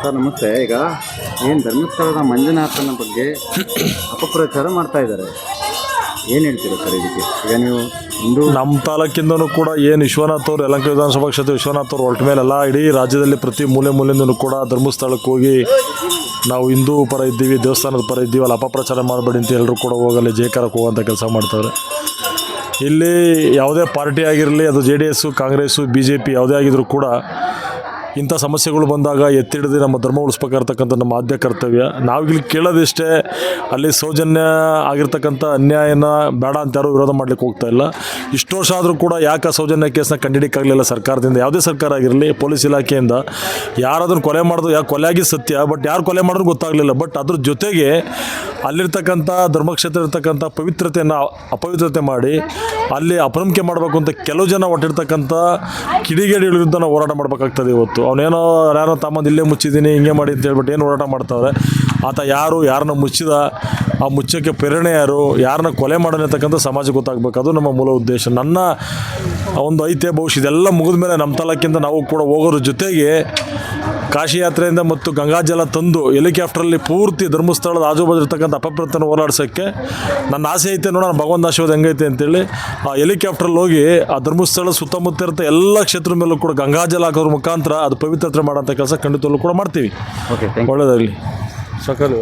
Sir ನಮಸ್ತೆ. ಈಗ ಏನು ಧರ್ಮಸ್ಥಳದ ಮಂಜುನಾಥನ ಬಗ್ಗೆ ಅಪಪ್ರಚಾರ ಮಾಡ್ತಾ ಇದ್ದಾರೆ. ಏನು ಹೇಳ್ತೀರಾ ಸರ್ ಇದಕ್ಕೆ? ಈಗ ನೀವು ಹಿಂದೂ ನಮ್ಮ ತಾಲೂಕಿಂದನೂ ಕೂಡ ಏನು ವಿಶ್ವನಾಥ್ ಅವರು ಯಲಂಕ ವಿಧಾನಸಭಾ ಕ್ಷೇತ್ರ ವಿಶ್ವನಾಥ್ ಅವರು ಹೊರಟ ಮೇಲೆಲ್ಲ ಇಡೀ ರಾಜ್ಯದಲ್ಲಿ ಪ್ರತಿ ಮೂಲೆ ಮೂಲೆಯಿಂದನೂ ಕೂಡ ಧರ್ಮಸ್ಥಳಕ್ಕೆ ಹೋಗಿ ನಾವು ಹಿಂದೂ ಪರ ಇದ್ದೀವಿ ದೇವಸ್ಥಾನದ ಪರ ಇದ್ದೀವಿ ಅಲ್ಲಿ ಅಪಪ್ರಚಾರ ಮಾಡಬೇಡಿ ಅಂತ ಎಲ್ಲರೂ ಕೂಡ ಹೋಗಲ್ಲಿ ಜಯಕಾರಕ್ಕೆ ಹೋಗುವಂಥ ಕೆಲಸ ಮಾಡ್ತಾರೆ ಇಲ್ಲಿ ಯಾವುದೇ ಪಾರ್ಟಿ ಆಗಿರಲಿ ಅದು J D S Congress B J P ಯಾವುದೇ ಆಗಿದ್ರೂ ಕೂಡ ಇಂಥ ಸಮಸ್ಯೆಗಳು ಬಂದಾಗ ಎತ್ತಿಡಿದು ನಮ್ಮ ಧರ್ಮ ಉಳಿಸ್ಬೇಕಾಗಿರ್ತಕ್ಕಂಥ ನಮ್ಮ ಆದ್ಯ ಕರ್ತವ್ಯ. ನಾವು ಇಲ್ಲಿ ಕೇಳೋದಿಷ್ಟೇ ಅಲ್ಲಿ ಸೌಜನ್ಯ ಆಗಿರ್ತಕ್ಕಂಥ ಅನ್ಯಾಯನ ಬೇಡ ಅಂತ ಯಾರು ವಿರೋಧ ಮಾಡ್ಲಿಕ್ಕೆ ಹೋಗ್ತಾ ಇಲ್ಲ. ಇಷ್ಟು ವರ್ಷ ಆದರೂ ಕೂಡ ಯಾಕೆ ಸೌಜನ್ಯ ಕೇಸ್ನ ಕಂಡಿಡಿಕ್ಕಾಗಲಿಲ್ಲ ಸರ್ಕಾರದಿಂದ? ಯಾವುದೇ ಸರ್ಕಾರ ಆಗಿರಲಿ, ಪೊಲೀಸ್ ಇಲಾಖೆಯಿಂದ ಯಾರಾದ್ರೂ ಕೊಲೆ ಮಾಡೋದು ಯಾಕೆ ಕೊಲೆ ಆಗಿ ಸತ್ಯ, ಬಟ್ ಯಾರು ಕೊಲೆ ಮಾಡಿದ್ರು ಗೊತ್ತಾಗಲಿಲ್ಲ. ಬಟ್ ಅದ್ರ ಜೊತೆಗೆ ಅಲ್ಲಿರ್ತಕ್ಕಂಥ ಧರ್ಮಕ್ಷೇತ್ರ ಇರ್ತಕ್ಕಂಥ ಪವಿತ್ರತೆಯನ್ನು ಅಪವಿತ್ರತೆ ಮಾಡಿ ಅಲ್ಲಿ ಅಪನಂಬಿಕೆ ಮಾಡಬೇಕು ಅಂತ ಕೆಲವು ಜನ ಹೊಟ್ಟಿರ್ತಕ್ಕಂಥ ಕಿಡಿಗೇಡಿಗಳ ವಿರುದ್ಧ ನಾವು ಹೋರಾಟ ಮಾಡಬೇಕಾಗ್ತದೆ ಇವತ್ತು. ಅವನೇನೋ, ಯಾರೋ ತಮ್ಮದು ಇಲ್ಲೇ ಮುಚ್ಚಿದ್ದೀನಿ ಹಿಂಗೆ ಮಾಡಿ ಅಂತ ಹೇಳ್ಬಿಟ್ಟು ಏನು ಹೋರಾಟ ಮಾಡ್ತಾವ್ರೆ? ಆತ ಯಾರು, ಯಾರನ್ನ ಮುಚ್ಚಿದ, ಆ ಮುಚ್ಚಕ್ಕೆ ಪ್ರೇರಣೆ ಯಾರು, ಯಾರನ್ನ ಕೊಲೆ ಮಾಡೋನಿರ್ತಕ್ಕಂಥ ಸಮಾಜ ಗೊತ್ತಾಗಬೇಕು. ಅದು ನಮ್ಮ ಮೂಲ ಉದ್ದೇಶ. ನನ್ನ ಒಂದು ಐತೆ ಭವಿಷ್ಯ, ಇದೆಲ್ಲ ಮುಗಿದ ಮೇಲೆ ನಮ್ಮ ತಲಕ್ಕಿಂತ ನಾವು ಕೂಡ ಹೋಗೋರ ಜೊತೆಗೆ ಕಾಶಿ ಯಾತ್ರೆಯಿಂದ ಮತ್ತು ಗಂಗಾಜಲ ತಂದು ಹೆಲಿಕಾಪ್ಟ್ರಲ್ಲಿ ಪೂರ್ತಿ ಧರ್ಮಸ್ಥಳದ ಆಜುಬಾಜು ಇರ್ತಕ್ಕಂಥ ಅಪಪ್ರತನ ಹೋರಾಡ್ಸೋಕ್ಕೆ ನನ್ನ ಆಸೆ ಐತೆ ನೋಡೋಣ ಭಗವಂತ ಆಶೀರ್ವಾದ ಹೆಂಗೈತೆ ಅಂತೇಳಿ ಆ ಹೆಲಿಕಾಪ್ಟ್ರಲ್ಲಿ ಹೋಗಿ ಆ ಧರ್ಮಸ್ಥಳ ಸುತ್ತಮುತ್ತ ಇರ್ತ ಎಲ್ಲ ಕ್ಷೇತ್ರ ಮೇಲೂ ಕೂಡ ಗಂಗಾಜಲ ಹಾಕೋದ್ರ ಮುಖಾಂತರ ಅದು ಪವಿತ್ರತೆ ಮಾಡೋಂಥ ಕೆಲಸ ಖಂಡಿತವಲ್ಲೂ ಕೂಡ ಮಾಡ್ತೀವಿ. ಒಳ್ಳೆಯದಾಗಲಿ ಸಕಲ